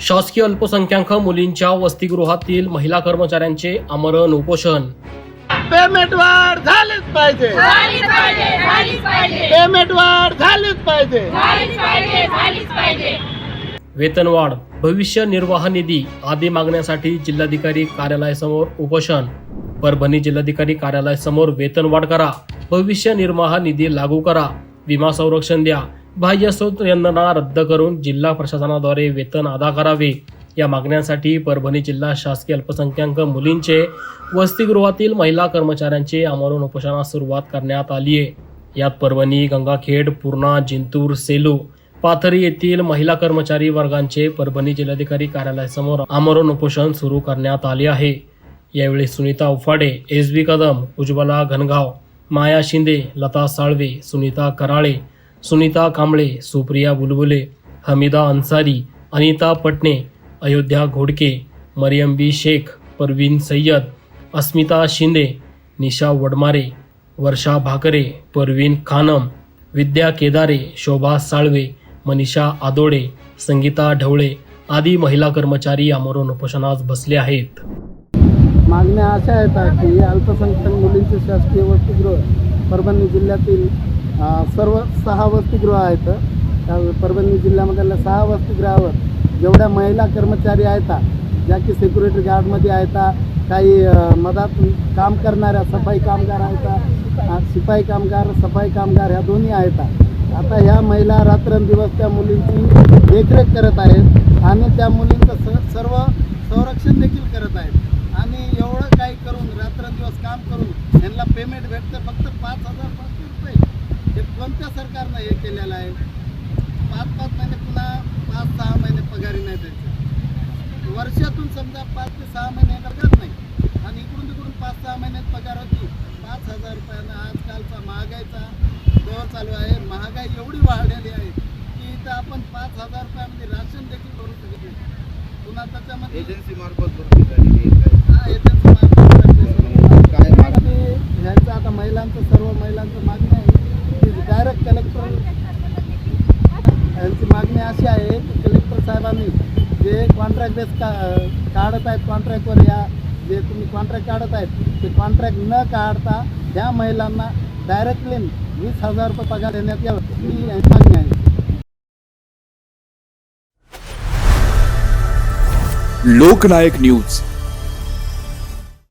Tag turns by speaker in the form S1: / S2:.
S1: शासकीय अल्पसंख्याक मुलींच्या वसतिगृहातील महिला कर्मचाऱ्यांचे आमरण उपोषण.
S2: पेमेंट वाढ झालीच पाहिजे.
S3: झालीच पाहिजे झालीच पाहिजे.
S2: पेमेंट वाढ झालीच पाहिजे.
S3: झालीच पाहिजे झालीच पाहिजे.
S1: वेतनवाढ भविष्य निर्वाह निधी आदी मागण्यासाठी जिल्हाधिकारी कार्यालयासमोर उपोषण. परभणी जिल्हाधिकारी कार्यालयासमोर वेतनवाढ करा भविष्य निर्वाह निधी लागू करा विमा संरक्षण द्या बाह्य स्रोत यंत्रणा रद्द करून जिल्हा प्रशासनाद्वारे वेतन अदा करावे. या मागण्यांसाठी परभणी जिल्हा शासकीय अल्पसंख्याक मुलींचे वसतिगृहातील महिला कर्मचाऱ्यांचे आमरण उपोषणास सुरुवात करण्यात आली आहे. यात परभणी गंगाखेड पूर्णा जिंतूर सेलू पाथरी येथील महिला कर्मचारी वर्गांचे परभणी जिल्हाधिकारी कार्यालयासमोर आमरण उपोषण सुरू करण्यात आले आहे. यावेळी सुनीता उफाडे एस बी कदम उज्ज्वला घनगाव माया शिंदे लता साळवे सुनीता कराळे सुनीता कांबळे सुप्रिया बुलबुले हमीदा अन्सारी अनिता पटणे अयोध्या घोडके मरियम बी शेख परवीन सय्यद अस्मिता शिंदे निशा वडमारे वर्षा भाकरे परवीन खानम विद्या केदारे शोभा साळवे मनीषा आदोडे संगीता ढवळे आदी महिला कर्मचारी आमरण उपोषणास बसले आहेत.
S2: मागण्या अशा आहेत की अल्पसंख्याक मुलींचे शासकीय वसतिगृह परभणी जिल्ह्यातील सर्व सहा वसतिगृह आहेत. त्या परभणी जिल्ह्यामधल्या सहा वसतिगृहावर जेवढ्या महिला कर्मचारी आहेत ज्या की सिक्युरिटी गार्डमध्ये आहेत काही मधात काम करणाऱ्या सफाई कामगार आहेत शिपाई कामगार सफाई कामगार ह्या दोन्ही आहेत. आता ह्या महिला रात्रंदिवस त्या मुलींची देखरेख करत आहेत आणि त्या मुलींचं स सर्व संरक्षण देखील करत आहेत. आणि एवढं काही करून रात्रंदिवस काम करून यांना पेमेंट भेटतं फक्त पाच हजार पाचशे रुपये. हे कोणत्या सरकारनं हे केलेलं आहे? पाच पाच महिने पुन्हा पाच सहा महिने पगारी नाही द्यायचे. वर्षातून समजा पाच ते सहा महिने यांना करत नाही. आणि इकडून तिकडून पाच सहा महिन्यात पगार होती. पाच हजार रुपयानं आजकालचा महागाईचा दौर चालू आहे. महागाई एवढी वाढलेली आहे की इथं आपण पाच हजार रुपयामध्ये राशन देखील करू शकत नाही. पुन्हा त्याच्यामध्ये
S4: एजन्सी मार्फत भरती झालेली आहे काय?
S2: हा एजन्सी मार्फत
S4: काय मागणी?
S2: आणि ह्यांचं आता महिलांचं सर्व महिलांचं मागणी आहे की डायरेक्ट कलेक्टर यांची मागणी अशी आहे की कलेक्टर साहेबांनी जे कॉन्ट्रॅक्ट बेस का काढत आहेत कॉन्ट्रॅक्टवर या जे तुम्ही कॉन्ट्रॅक्ट काढत आहेत ते कॉन्ट्रॅक्ट न काढता त्या महिलांना डायरेक्टली वीस हजार रुपये पगार देण्यात यावं ही मागणी आहे.
S5: लोकनायक न्यूज.